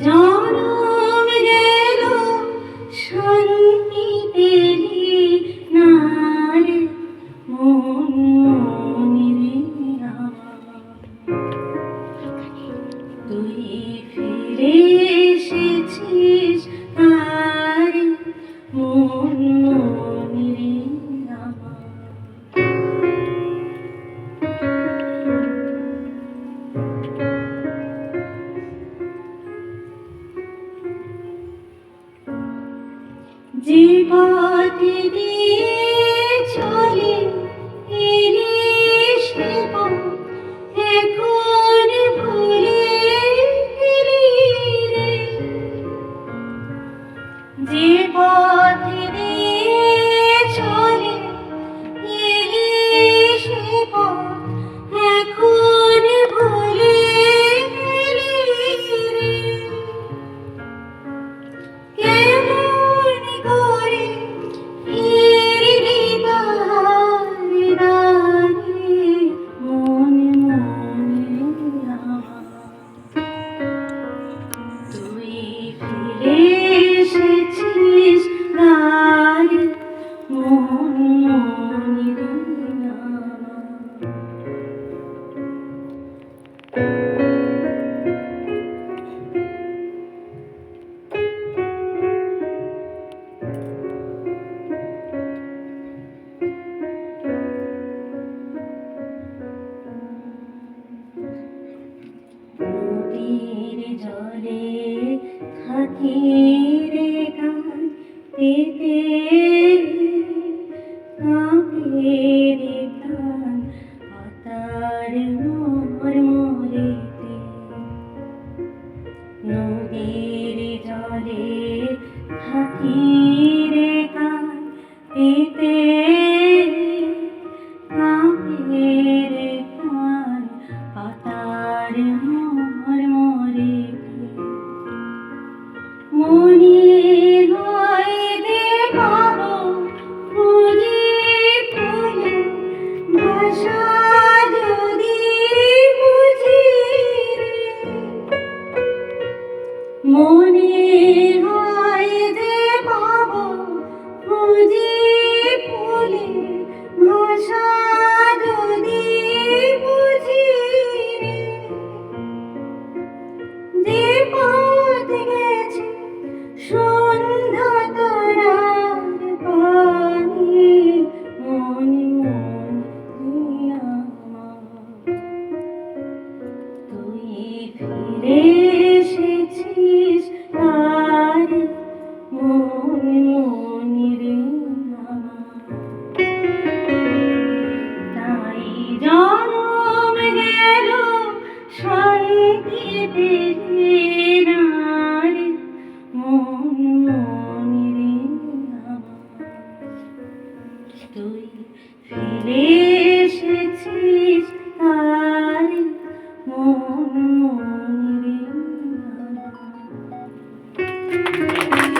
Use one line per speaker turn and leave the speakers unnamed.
জান জীবন দিয়ে চলি পাখির গান পেতে পাখির গান? পাতার মোর মরেতে নদীর জলে পাখির পেতে পাখির মনে সন্ধ্যা তারার পানি মন তুই ফিরে এসেছিস তার মন মনির তাই জন্ম গেল